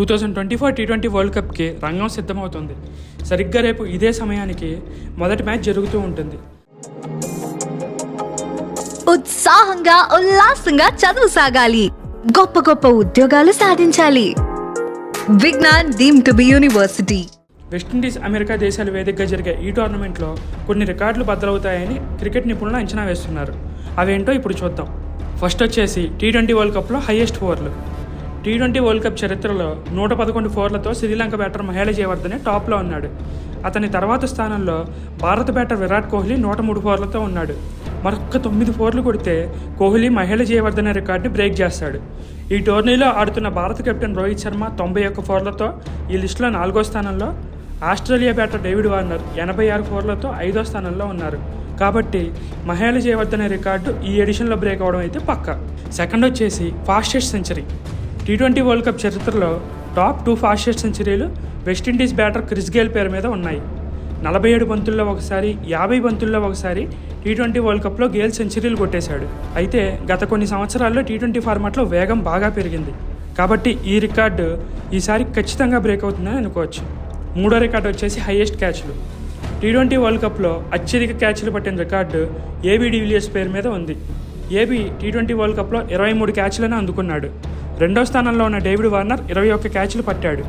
Two thousand twenty four T twenty world కప్కి రంగం సిద్ధమవుతుంది. సరిగ్గా రేపు ఇదే సమయానికి మొదటి మ్యాచ్ జరుగుతూ ఉంటుంది. ఉత్సాహంగా ఉల్లాసంగా చదువు సాగాలి. గొప్ప గొప్ప ఉద్యోగాలు సాధించాలి. Vignan deemed to be university. West Indies America దేశాల వేదికగా జరిగే ఈ టోర్నమెంట్లో కొన్ని రికార్డులు బద్దలవుతాయని క్రికెట్ నిపుణులు అంచనా వేస్తున్నారు. అవేంటో ఇప్పుడు చూద్దాం. ఫస్ట్ వచ్చేసి టీ ట్వంటీ వరల్డ్ కప్లో హైయెస్ట్ ఫోర్లు టీ ట్వంటీ వరల్డ్ కప్ చరిత్రలో నూట పదకొండు ఫోర్లతో శ్రీలంక బ్యాటర్ మహేళ జయవర్ధనే టాప్లో ఉన్నాడు. అతని తర్వాత స్థానంలో భారత బ్యాటర్ విరాట్ కోహ్లీ నూట మూడు ఫోర్లతో ఉన్నాడు. మరొక్క తొమ్మిది ఫోర్లు కొడితే కోహ్లీ మహిళ జయవర్ధన రికార్డుని బ్రేక్ చేస్తాడు. ఈ టోర్నీలో ఆడుతున్న భారత కెప్టెన్ రోహిత్ శర్మ తొంభై ఒక్క ఫోర్లతో ఈ లిస్టులో నాలుగో స్థానంలో ఆస్ట్రేలియా బ్యాటర్ డేవిడ్ వార్నర్ ఎనభై ఆరు ఫోర్లతో ఐదో స్థానంలో ఉన్నారు. కాబట్టి మహేళ జయవర్ధన రికార్డు ఈ ఎడిషన్లో బ్రేక్ అవడం అయితే పక్క. సెకండ్ వచ్చేసి fastest century. T twenty world cup చరిత్రలో టాప్ టూ ఫాస్టెస్ట్ సెంచరీలు West Indies batter Chris Gayle పేరు మీద ఉన్నాయి. నలభై ఏడు బంతుల్లో ఒకసారి యాభై బంతుల్లో ఒకసారి టీ ట్వంటీ వరల్డ్ కప్లో గేల్ సెంచరీలు కొట్టేశాడు. అయితే గత కొన్ని సంవత్సరాల్లో టీ ట్వంటీ ఫార్మాట్లో వేగం బాగా పెరిగింది. కాబట్టి ఈ రికార్డు ఈసారి ఖచ్చితంగా బ్రేక్ అవుతుందని అనుకోవచ్చు. మూడో రికార్డు వచ్చేసి హైయెస్ట్ క్యాచ్లు. టీ ట్వంటీ వరల్డ్ కప్లో అత్యధిక క్యాచ్లు పట్టిన రికార్డు ఏబీ డివిలియర్స్ పేరు మీద ఉంది. ఏబీ టీ ట్వంటీ వరల్డ్ కప్లో ఇరవై మూడు క్యాచ్లను అందుకున్నాడు. రెండో స్థానంలో ఉన్న డేవిడ్ వార్నర్ ఇరవై ఒక్క క్యాచ్లు పట్టాడు.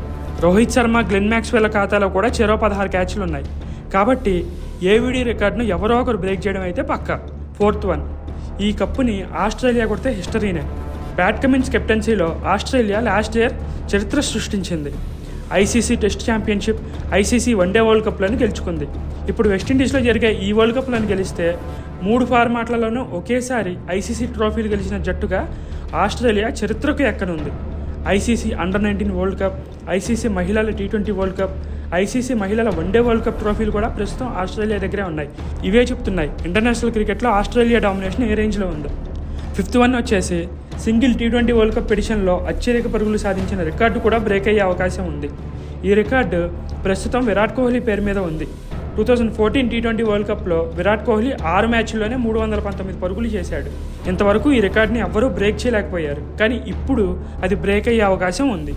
రోహిత్ శర్మ గ్లెన్ మ్యాక్స్వెల్ ఖాతాలో కూడా చెరో పదహారు క్యాచ్లు ఉన్నాయి. కాబట్టి ఏవిడి రికార్డును ఎవరో ఒకరు బ్రేక్ చేయడం అయితే పక్క. Fourth one. ఈ కప్పుని ఆస్ట్రేలియా కొడితే హిస్టరీనే. బ్యాట్ కమిన్స్ కెప్టెన్సీలో ఆస్ట్రేలియా లాస్ట్ ఇయర్ చరిత్ర సృష్టించింది. ICC test championship ICC one day world కప్లను గెలుచుకుంది. ఇప్పుడు వెస్టిండీస్లో జరిగే ఈ వరల్డ్ కప్లను గెలిస్తే మూడు ఫార్మాట్లలోనూ ఒకేసారి ఐసీసీ ట్రోఫీలు గెలిచిన జట్టుగా ఆస్ట్రేలియా చరిత్రకు ఎక్కనుంది ICC under nineteen world cup ICC మహిళల T twenty world cup ICC మహిళల వన్డే వరల్డ్ కప్ ట్రోఫీలు కూడా ప్రస్తుతం ఆస్ట్రేలియా దగ్గరే ఉన్నాయి. ఇవే చెప్తున్నాయి. ఇంటర్నేషనల్ క్రికెట్లో ఆస్ట్రేలియా డామినేషన్ ఏ రేంజ్లో ఉందో? ఫిఫ్త్ వన్ వచ్చేసి single T twenty world cup ఎడిషన్లో అత్యధిక పరుగులు సాధించిన రికార్డు కూడా బ్రేక్ అయ్యే అవకాశం ఉంది. ఈ రికార్డు ప్రస్తుతం విరాట్ కోహ్లీ పేరు మీద ఉంది. Two thousand fourteen T twenty world కప్లో విరాట్ కోహ్లీ ఆరు మ్యాచ్ల్లోనే మూడు వందల పంతొమ్మిది పరుగులు చేశాడు. ఇంతవరకు ఈ రికార్డుని ఎవ్వరూ బ్రేక్ చేయలేకపోయారు. కానీ ఇప్పుడు అది బ్రేక్ అయ్యే అవకాశం ఉంది.